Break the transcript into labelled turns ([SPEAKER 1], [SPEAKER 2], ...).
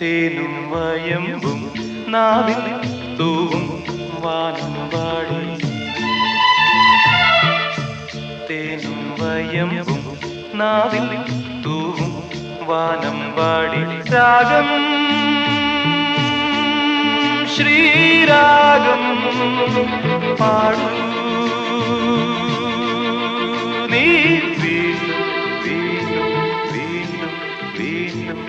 [SPEAKER 1] തേനും വയമ്പും നാവിൽ തൂവും വാനം പാടി തേനും വയമ്പും നാവിൽ തൂവും വാനം പാടി രാഗം ശ്രീരാഗം പാടൂ. നീ വീണ്ടും വീണ്ടും വീണ്ടും വീണ്ടും